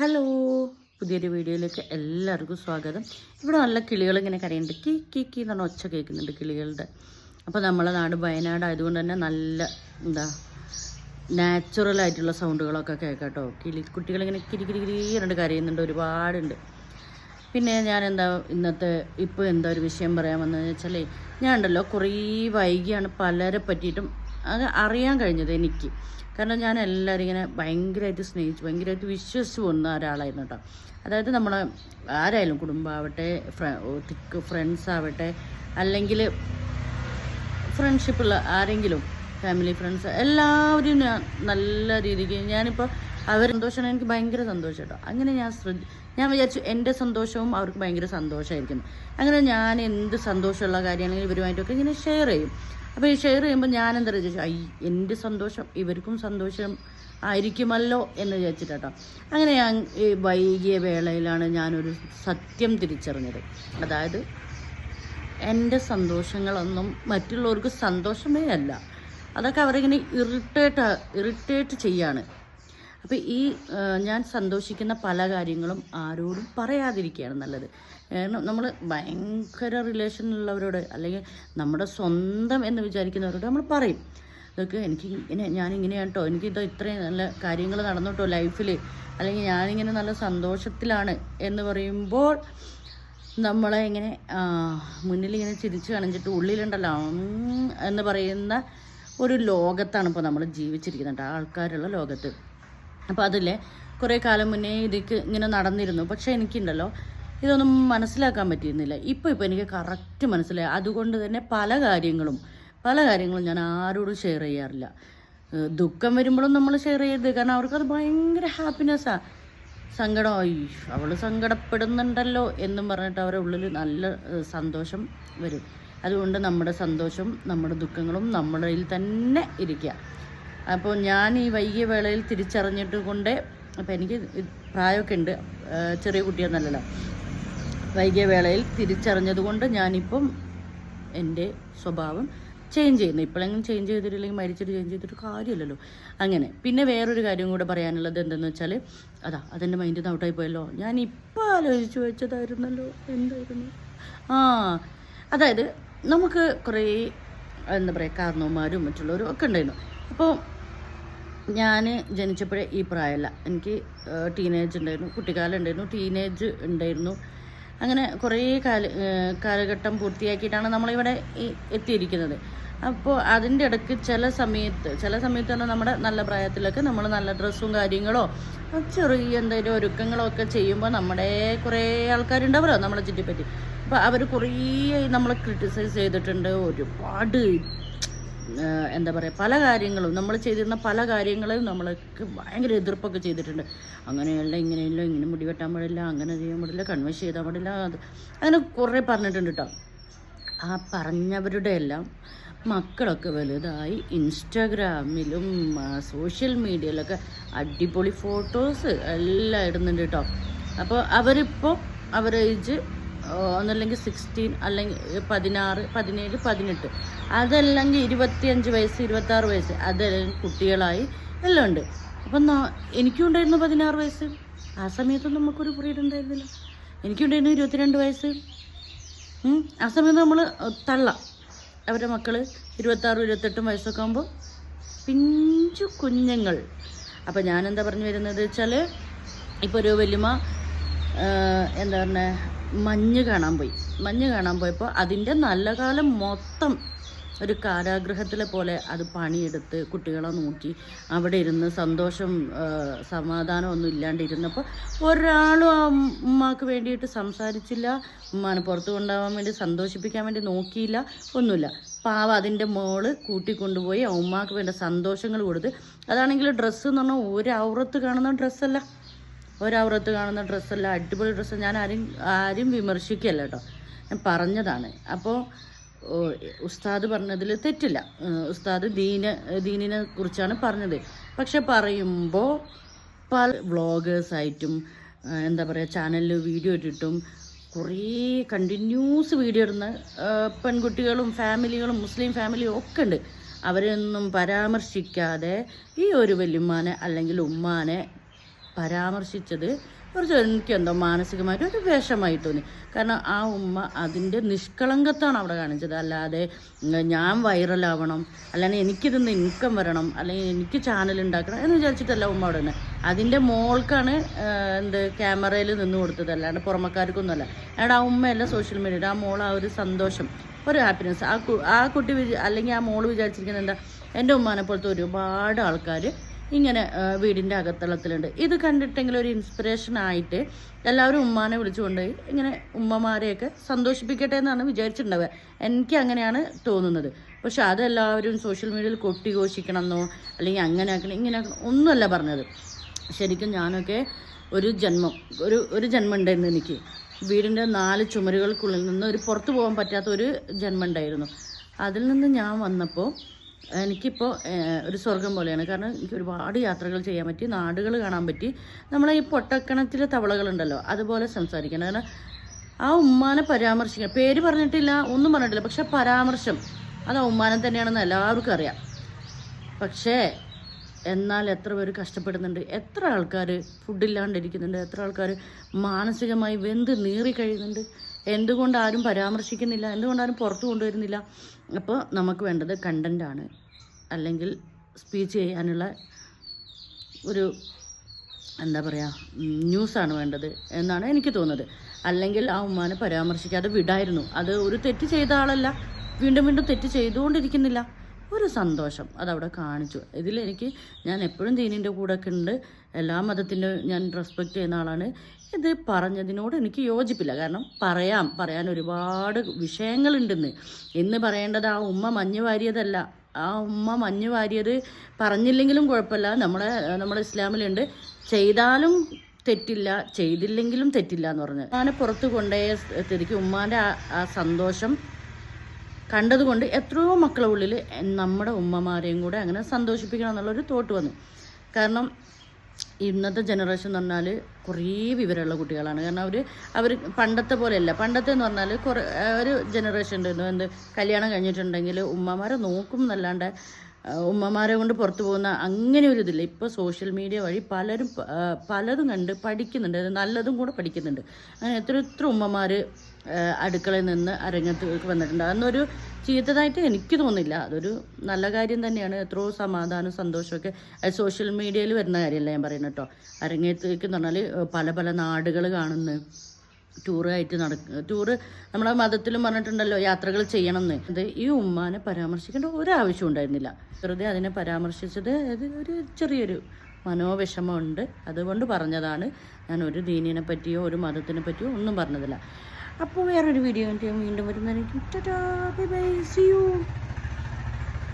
Hello. പുതിയൊരു വീഡിയോയിലേക്ക് എല്ലാവർക്കും സ്വാഗതം. ഇവിടെ നല്ല കിളികൾ ഇങ്ങനെ കരയുന്നുണ്ട്. കി കി കീ എന്ന് പറഞ്ഞ ഒച്ച കേൾക്കുന്നുണ്ട് കിളികളുടെ. അപ്പോൾ നമ്മളെ നാട് വയനാട് ആയതുകൊണ്ട് തന്നെ നല്ല എന്താ നാച്ചുറൽ ആയിട്ടുള്ള സൗണ്ടുകളൊക്കെ കേൾക്കാട്ടോ കിളി കുട്ടികളിങ്ങനെ കിരി കിരി കിരി രണ്ട് കരയുന്നുണ്ട്. ഒരുപാടുണ്ട്. പിന്നെ ഞാൻ എന്താ ഇന്നത്തെ ഇപ്പോൾ എന്താ ഒരു വിഷയം പറയാൻ വെച്ചാൽ ഞാൻ ഉണ്ടല്ലോ കുറേ വൈകിയാണ് പലരെ പറ്റിയിട്ടും അത് അറിയാൻ കഴിഞ്ഞത് എനിക്ക്. കാരണം ഞാൻ എല്ലാവരും ഇങ്ങനെ ഭയങ്കരമായിട്ട് സ്നേഹിച്ചു ഭയങ്കരമായിട്ട് വിശ്വസിച്ച് പോകുന്ന ഒരാളായിരുന്നു കേട്ടോ. അതായത് നമ്മൾ ആരായാലും കുടുംബമാവട്ടെ തിക്ക് ഫ്രണ്ട്സ് ആവട്ടെ അല്ലെങ്കിൽ ഫ്രണ്ട്ഷിപ്പുള്ള ആരെങ്കിലും ഫാമിലി ഫ്രണ്ട്സ് എല്ലാവരും ഞാൻ നല്ല രീതിക്ക് ഞാനിപ്പോൾ അവർ സന്തോഷമാണ് എനിക്ക് ഭയങ്കര സന്തോഷം കേട്ടോ. അങ്ങനെ ഞാൻ ശ്രദ്ധ ഞാൻ വിചാരിച്ചു എന്റെ സന്തോഷവും അവർക്ക് ഭയങ്കര സന്തോഷമായിരിക്കും. അങ്ങനെ ഞാൻ എന്ത് സന്തോഷമുള്ള കാര്യമാണെങ്കിലും ഇവരുമായിട്ടൊക്കെ ഇങ്ങനെ ഷെയർ ചെയ്യും. അപ്പോൾ ഈ ഷെയർ ചെയ്യുമ്പോൾ ഞാൻ എന്താ വിചാരിച്ചു ഐ എന്റെ സന്തോഷം ഇവർക്കും സന്തോഷം ആയിരിക്കുമല്ലോ എന്ന് വിചാരിച്ചിട്ടോ അങ്ങനെ ഞാൻ ഈ വൈകിയ വേളയിലാണ് ഞാനൊരു സത്യം തിരിച്ചറിഞ്ഞത്. അതായത് എന്റെ സന്തോഷങ്ങളൊന്നും മറ്റുള്ളവർക്ക് സന്തോഷമേ അല്ല. അതൊക്കെ അവരിങ്ങനെ ഇറിറ്റേറ്റ് ഇറിറ്റേറ്റ് ചെയ്യാണ്. അപ്പോൾ ഈ ഞാൻ സന്തോഷിക്കുന്ന പല കാര്യങ്ങളും ആരോടും പറയാതിരിക്കുകയാണ് നല്ലത്. കാരണം നമ്മൾ ഭയങ്കര റിലേഷനിലുള്ളവരോട് അല്ലെങ്കിൽ നമ്മുടെ സ്വന്തം എന്ന് വിചാരിക്കുന്നവരോട് നമ്മൾ പറയും. ഇതൊക്കെ എനിക്ക് ഇങ്ങനെ ഞാനിങ്ങനെയാണ് കേട്ടോ എനിക്കിത് ഇത്രയും നല്ല കാര്യങ്ങൾ നടന്നു കേട്ടോ ലൈഫിൽ അല്ലെങ്കിൽ ഞാനിങ്ങനെ നല്ല സന്തോഷത്തിലാണ് എന്ന് പറയുമ്പോൾ നമ്മളെ ഇങ്ങനെ മുന്നിൽ മുന്നിലിങ്ങനെ ചിരിച്ചു ഉള്ളിലുണ്ടല്ലോ എന്ന് പറയുന്ന ഒരു ലോകത്താണ് ഇപ്പോൾ നമ്മൾ ജീവിച്ചിരിക്കുന്നത്. ആൾക്കാരുള്ള ലോകത്ത്. അപ്പോൾ അതിലെ കുറേ കാലം മുന്നേ ഇതിക്ക് ഇങ്ങനെ നടന്നിരുന്നു. പക്ഷേ എനിക്കുണ്ടല്ലോ ഇതൊന്നും മനസ്സിലാക്കാൻ പറ്റിയിരുന്നില്ല. ഇപ്പോൾ ഇപ്പോൾ എനിക്ക് കറക്റ്റ് മനസ്സിലായി. അതുകൊണ്ട് തന്നെ പല കാര്യങ്ങളും പല കാര്യങ്ങളും ഞാൻ ആരോടും ഷെയർ ചെയ്യാറില്ല. ദുഃഖം വരുമ്പോഴും നമ്മൾ ഷെയർ ചെയ്യരുത്. കാരണം അവർക്കത് ഭയങ്കര ഹാപ്പിനെസ്സാണ് സങ്കടം ഈ അവൾ സങ്കടപ്പെടുന്നുണ്ടല്ലോ എന്നും പറഞ്ഞിട്ട് അവരുടെ ഉള്ളിൽ നല്ല സന്തോഷം വരും. അതുകൊണ്ട് നമ്മുടെ സന്തോഷം നമ്മുടെ ദുഃഖങ്ങളും നമ്മുടെ തന്നെ ഇരിക്കുക. അപ്പോൾ ഞാൻ ഈ വൈകിയ വേളയിൽ തിരിച്ചറിഞ്ഞിട്ട് കൊണ്ട് അപ്പോൾ എനിക്ക് പ്രായമൊക്കെ ഉണ്ട് ചെറിയ കുട്ടിയൊന്നല്ലല്ലോ. വൈകിയ വേളയിൽ തിരിച്ചറിഞ്ഞത് കൊണ്ട് ഞാനിപ്പം എന്റെ സ്വഭാവം ചേഞ്ച് ചെയ്യുന്നു. ഇപ്പോഴെങ്കിലും ചേഞ്ച് ചെയ്തിട്ടില്ലെങ്കിൽ മരിച്ചിട്ട് ചേഞ്ച് ചെയ്തിട്ട് കാര്യമില്ലല്ലോ. അങ്ങനെ. പിന്നെ വേറൊരു കാര്യം കൂടെ പറയാനുള്ളത് എന്തെന്ന് വെച്ചാൽ അതാ അതെന്റെ മൈൻഡിൽ നിന്ന് ഔട്ടായി പോയല്ലോ. ഞാൻ ഇപ്പോൾ ആലോചിച്ച് വെച്ചതായിരുന്നല്ലോ. എന്തായിരുന്നു? ആ അതായത് നമുക്ക് കുറേ എന്താ പറയുക കാരണവന്മാരും മറ്റുള്ളവരും ഒക്കെ ഉണ്ടായിരുന്നു. അപ്പോൾ ഞാൻ ജനിച്ചപ്പോഴേ ഈ പ്രായമല്ല എനിക്ക് ടീനേജ് ഉണ്ടായിരുന്നു. കുട്ടിക്കാലം ഉണ്ടായിരുന്നു ടീനേജ് ഉണ്ടായിരുന്നു. അങ്ങനെ കുറേ കാല കാലഘട്ടം പൂർത്തിയാക്കിയിട്ടാണ് നമ്മളിവിടെ എത്തിയിരിക്കുന്നത്. അപ്പോൾ അതിന്റെ ഇടയ്ക്ക് ചില സമയത്ത് ചില സമയത്ത് തന്നെ നമ്മുടെ നല്ല പ്രായത്തിലൊക്കെ നമ്മൾ നല്ല ഡ്രസ്സും കാര്യങ്ങളോ ചെറിയ എന്തെങ്കിലും ഒരുക്കങ്ങളോ ഒക്കെ ചെയ്യുമ്പോൾ നമ്മുടെ കുറേ ആൾക്കാരുണ്ടാവുമല്ലോ നമ്മളെ ചുറ്റിപ്പറ്റി. അപ്പോൾ അവർ കുറേ നമ്മളെ ക്രിട്ടിസൈസ് ചെയ്തിട്ടുണ്ട്. ഒരുപാട് എന്താ പറയുക പല കാര്യങ്ങളും നമ്മൾ ചെയ്തിരുന്ന പല കാര്യങ്ങളും നമ്മൾക്ക് ഭയങ്കര എതിർപ്പൊക്കെ ചെയ്തിട്ടുണ്ട്. അങ്ങനെയല്ല ഇങ്ങനെയല്ല ഇങ്ങനെ മുടി വെട്ടാൻ പാടില്ല അങ്ങനെ ചെയ്യാൻ പാടില്ല കൺവെൻസ് ചെയ്താൽ പാടില്ല അത് അങ്ങനെ കുറേ പറഞ്ഞിട്ടുണ്ട് കേട്ടോ ആ പറഞ്ഞവരുടെ എല്ലാം മക്കളൊക്കെ വലുതായി ഇൻസ്റ്റാഗ്രാമിലും സോഷ്യൽ മീഡിയയിലൊക്കെ അടിപൊളി ഫോട്ടോസ് എല്ലാം ഇടുന്നുണ്ട് കേട്ടോ അപ്പോൾ അവരിപ്പോൾ അവർ ഏജ് ഒന്നല്ലെങ്കിൽ സിക്സ്റ്റീൻ അല്ലെങ്കിൽ പതിനാറ് പതിനേഴ് പതിനെട്ട്. അതല്ലെങ്കിൽ ഇരുപത്തിയഞ്ച് വയസ്സ് ഇരുപത്താറ് വയസ്സ്. അതല്ലെങ്കിൽ കുട്ടികളായി എല്ലാം ഉണ്ട്. അപ്പം എനിക്കും ഉണ്ടായിരുന്നു പതിനാറ് വയസ്സ്. ആ സമയത്തൊന്നും നമുക്കൊരു പ്രീഡ് ഉണ്ടായിരുന്നില്ല. എനിക്കുണ്ടായിരുന്നു ഇരുപത്തിരണ്ട് വയസ്സ്. ആ സമയത്ത് നമ്മൾ തള്ള. അവരുടെ മക്കൾ ഇരുപത്താറും ഇരുപത്തെട്ടും വയസ്സൊക്കെ ആകുമ്പോൾ പിഞ്ചു കുഞ്ഞുങ്ങൾ. അപ്പോൾ ഞാനെന്താ പറഞ്ഞു വരുന്നത് വെച്ചാൽ ഇപ്പോൾ ഒരു വലിയ എന്താ പറഞ്ഞ മഞ്ഞ് കാണാൻ പോയി. മഞ്ഞ് കാണാൻ പോയപ്പോൾ അതിന്റെ നല്ല കാലം മൊത്തം ഒരു കാരാഗ്രഹത്തിലെ പോലെ അത് പണിയെടുത്ത് കുട്ടികളെ നോക്കി. അവിടെ ഇരുന്ന് സന്തോഷം സമാധാനം ഒന്നും ഇല്ലാണ്ടിരുന്നപ്പോൾ ഒരാളും ആ ഉമ്മാക്ക് വേണ്ടിയിട്ട് സംസാരിച്ചില്ല. ഉമ്മാനെ പുറത്ത് കൊണ്ടുപോകാൻ വേണ്ടി സന്തോഷിപ്പിക്കാൻ വേണ്ടി നോക്കിയില്ല. ഒന്നുമില്ല. പാവ അതിന്റെ മോൾ കൂട്ടിക്കൊണ്ടുപോയി ആ ഉമ്മാക്ക് വേണ്ട സന്തോഷങ്ങൾ കൊടുത്ത്. അതാണെങ്കിൽ ഡ്രസ്സ് എന്ന് പറഞ്ഞാൽ ഒരു ഔറത്ത് കാണുന്ന ഡ്രസ്സല്ല. ഒരൗറത്ത് കാണുന്ന ഡ്രസ്സല്ല അടിപൊളി ഡ്രസ്സ്. ഞാൻ ആരും ആരും വിമർശിക്കല്ല കേട്ടോ. ഞാൻ പറഞ്ഞതാണ്. അപ്പോൾ ഉസ്താദ് പറഞ്ഞതിൽ തെറ്റില്ല. ഉസ്താദ് ദീന ദീനിനെ കുറിച്ചാണ് പറഞ്ഞത്. പക്ഷെ പറയുമ്പോൾ പല വ്ളോഗേഴ്സായിട്ടും എന്താ പറയുക ചാനലിൽ വീഡിയോ ഇട്ടിട്ടും കുറേ കണ്ടിന്യൂസ് വീഡിയോ ഇടുന്ന പെൺകുട്ടികളും ഫാമിലികളും മുസ്ലിം ഫാമിലിയും ഒക്കെ ഉണ്ട്. അവരെയൊന്നും പരാമർശിക്കാതെ ഈ ഒരു വല്യമ്മാനെ അല്ലെങ്കിൽ ഉമ്മാനെ പരാമർശിച്ചത് കുറച്ച് എനിക്കെന്തോ മാനസികമായിട്ട് ഒരു വേഷമായി തോന്നി. കാരണം ആ ഉമ്മ അതിന്റെ നിഷ്കളങ്കത്താണ് അവിടെ കാണിച്ചത്. അല്ലാതെ ഞാൻ വൈറലാവണം അല്ലെങ്കിൽ എനിക്കിതിന്ന് ഇൻകം വരണം അല്ലെങ്കിൽ എനിക്ക് ചാനൽ ഉണ്ടാക്കണം എന്ന് വിചാരിച്ചിട്ടല്ല ഉമ്മ അവിടെ നിന്ന്. അതിന്റെ മോൾക്കാണ് എന്ത് ക്യാമറയിൽ നിന്ന് കൊടുത്തത്. അല്ലാണ്ട് പുറമക്കാർക്കൊന്നുമല്ല. അയാളുടെ ആ ഉമ്മയല്ല സോഷ്യൽ മീഡിയയിൽ ആ മോൾ ആ ഒരു സന്തോഷം ഒരു ഹാപ്പിനെസ് ആ ആ കുട്ടി അല്ലെങ്കിൽ ആ മോൾ വിചാരിച്ചിരിക്കുന്നത് എന്താ? എന്റെ ഉമ്മാനെ പോലത്തെ ഒരുപാട് ആൾക്കാർ ഇങ്ങനെ വീടിന്റെ അകത്തളത്തിലുണ്ട്. ഇത് കണ്ടിട്ടെങ്കിലും ഒരു ഇൻസ്പിറേഷൻ ആയിട്ട് എല്ലാവരും ഉമ്മാനെ വിളിച്ചുകൊണ്ട് ഇങ്ങനെ ഉമ്മമാരെയൊക്കെ സന്തോഷിപ്പിക്കട്ടെ എന്നാണ് വിചാരിച്ചിട്ടുണ്ടാവുക. എനിക്ക് അങ്ങനെയാണ് തോന്നുന്നത്. പക്ഷെ അതെല്ലാവരും സോഷ്യൽ മീഡിയയിൽ കൊട്ടിഘോഷിക്കണമെന്നോ അല്ലെങ്കിൽ അങ്ങനെ ആക്കണം ഇങ്ങനെ ആക്കണം ഒന്നുമല്ല പറഞ്ഞത്. ശരിക്കും ഞാനൊക്കെ ഒരു ജന്മം ഒരു ഒരു ജന്മം ഉണ്ടായിരുന്നു എനിക്ക്. വീടിന്റെ നാല് ചുമരുകൾക്കുള്ളിൽ നിന്ന് ഒരു പുറത്തു പോകാൻ പറ്റാത്ത ഒരു ജന്മം ഉണ്ടായിരുന്നു അതിൽ നിന്ന് ഞാൻ വന്നപ്പോൾ എനിക്കിപ്പോൾ ഒരു സ്വർഗം പോലെയാണ്. കാരണം എനിക്ക് ഒരുപാട് യാത്രകൾ ചെയ്യാൻ പറ്റി നാടുകൾ കാണാൻ പറ്റി. നമ്മളെ ഈ പൊട്ടക്കണത്തിലെ തവളകളുണ്ടല്ലോ അതുപോലെ സംസാരിക്കണം. കാരണം ആ ഉമ്മാനെ പരാമർശിക്കുക പേര് പറഞ്ഞിട്ടില്ല ഒന്നും പറഞ്ഞിട്ടില്ല. പക്ഷെ പരാമർശം അത് ആ ഉമ്മാനെ തന്നെയാണെന്ന് എല്ലാവർക്കും അറിയാം. പക്ഷേ എന്നാൽ എത്ര പേര് കഷ്ടപ്പെടുന്നുണ്ട്. എത്ര ആൾക്കാർ ഫുഡില്ലാണ്ടിരിക്കുന്നുണ്ട് എത്ര ആൾക്കാർ മാനസികമായി വെന്ത് നീറി കഴിയുന്നുണ്ട് എന്തുകൊണ്ട് ആരും പരാമർശിക്കുന്നില്ല? എന്തുകൊണ്ട് ആരും പുറത്തു കൊണ്ടുവരുന്നില്ല? അപ്പോൾ നമുക്ക് വേണ്ടത് കണ്ടന്റാണ് അല്ലെങ്കിൽ സ്പീച്ച് ചെയ്യാനുള്ള ഒരു എന്താ പറയുക ന്യൂസാണ് വേണ്ടത് എന്നാണ് എനിക്ക് തോന്നുന്നത്. അല്ലെങ്കിൽ ആ ഉമ്മാനെ പരാമർശിക്കാതെ വിടായിരുന്നു. അത് ഒരു തെറ്റ് ചെയ്ത ആളല്ല. വീണ്ടും വീണ്ടും തെറ്റ് ചെയ്തുകൊണ്ടിരിക്കുന്നില്ല. ഒരു സന്തോഷം അതവിടെ കാണിച്ചു. ഇതിലെനിക്ക് ഞാൻ എപ്പോഴും ദീനിന്റെ കൂടെ ഒക്കെ ഉണ്ട്. എല്ലാ മതത്തിന്റെ ഞാൻ റെസ്പെക്റ്റ് ചെയ്യുന്ന ആളാണ്. ഇത് പറഞ്ഞതിനോട് എനിക്ക് യോജിപ്പില്ല. കാരണം പറയാം പറയാൻ ഒരുപാട് വിഷയങ്ങളുണ്ടെന്ന്. എന്ന് പറയേണ്ടത് ആ ഉമ്മ മഞ്ഞ് വാരിയതല്ല. ആ ഉമ്മ മഞ്ഞ് വാരിയത് പറഞ്ഞില്ലെങ്കിലും കുഴപ്പമില്ല. നമ്മുടെ നമ്മുടെ ഇസ്ലാമിലുണ്ട്. ചെയ്താലും തെറ്റില്ല ചെയ്തില്ലെങ്കിലും തെറ്റില്ല എന്ന് പറഞ്ഞു. ഉമ്മാനെ പുറത്ത് കൊണ്ടുപോയ സ്ഥിതിക്ക് ഉമ്മാന്റെ ആ സന്തോഷം കണ്ടതുകൊണ്ട് എത്രയോ മക്കളുടെ ഉള്ളിൽ നമ്മുടെ ഉമ്മമാരെയും കൂടെ അങ്ങനെ സന്തോഷിപ്പിക്കണം എന്നുള്ളൊരു തോട്ട് വന്നു. കാരണം ഇന്നത്തെ ജനറേഷൻ എന്ന് പറഞ്ഞാൽ കുറേ വിവരമുള്ള കുട്ടികളാണ്. കാരണം അവർ അവർ പണ്ടത്തെ പോലെയല്ല. പണ്ടത്തെ എന്ന് പറഞ്ഞാൽ കുറേ ഒരു ജനറേഷൻ ഉണ്ടായിരുന്നു എന്ത് കല്യാണം കഴിഞ്ഞിട്ടുണ്ടെങ്കിൽ ഉമ്മമാരെ നോക്കും എന്നല്ലാണ്ട് ഉമ്മമാരെ കൊണ്ട് പുറത്തു പോകുന്ന അങ്ങനെ ഒരു ഇതില്ല. ഇപ്പോൾ സോഷ്യൽ മീഡിയ വഴി പലരും പലതും കണ്ട് പഠിക്കുന്നുണ്ട്. നല്ലതും കൂടെ പഠിക്കുന്നുണ്ട്. അങ്ങനെ എത്ര എത്ര ഉമ്മമാർ അടുക്കളയിൽ നിന്ന് അരങ്ങത്ത് വന്നിട്ടുണ്ട്. അതൊന്നൊരു ചീത്തതായിട്ട് എനിക്ക് തോന്നില്ല അതൊരു നല്ല കാര്യം തന്നെയാണ്. എത്രയോ സമാധാനവും സന്തോഷമൊക്കെ അത് സോഷ്യൽ മീഡിയയിൽ വരുന്ന കാര്യമല്ല ഞാൻ പറയുന്നത് കേട്ടോ. അരങ്ങത്തേക്ക് എന്ന് പറഞ്ഞാൽ പല പല നാടുകൾ കാണുന്നു. ടൂറായിട്ട് നടക്കുക ടൂറ് നമ്മളെ മതത്തിലും പറഞ്ഞിട്ടുണ്ടല്ലോ യാത്രകൾ ചെയ്യണം എന്ന് അത് ഈ ഉമ്മാനെ പരാമർശിക്കേണ്ട ഒരാവശ്യം ഉണ്ടായിരുന്നില്ല. വെറുതെ അതിനെ പരാമർശിച്ചത് അത് ഒരു ചെറിയൊരു മനോവിഷമമുണ്ട്. അതുകൊണ്ട് പറഞ്ഞതാണ് ഞാൻ ഒരു ദീനിനെ പറ്റിയോ ഒരു മതത്തിനെ പറ്റിയോ ഒന്നും പറഞ്ഞതില്ല. അപ്പോൾ വേറൊരു വീഡിയോ വീണ്ടും വരുന്നതായിരിക്കും.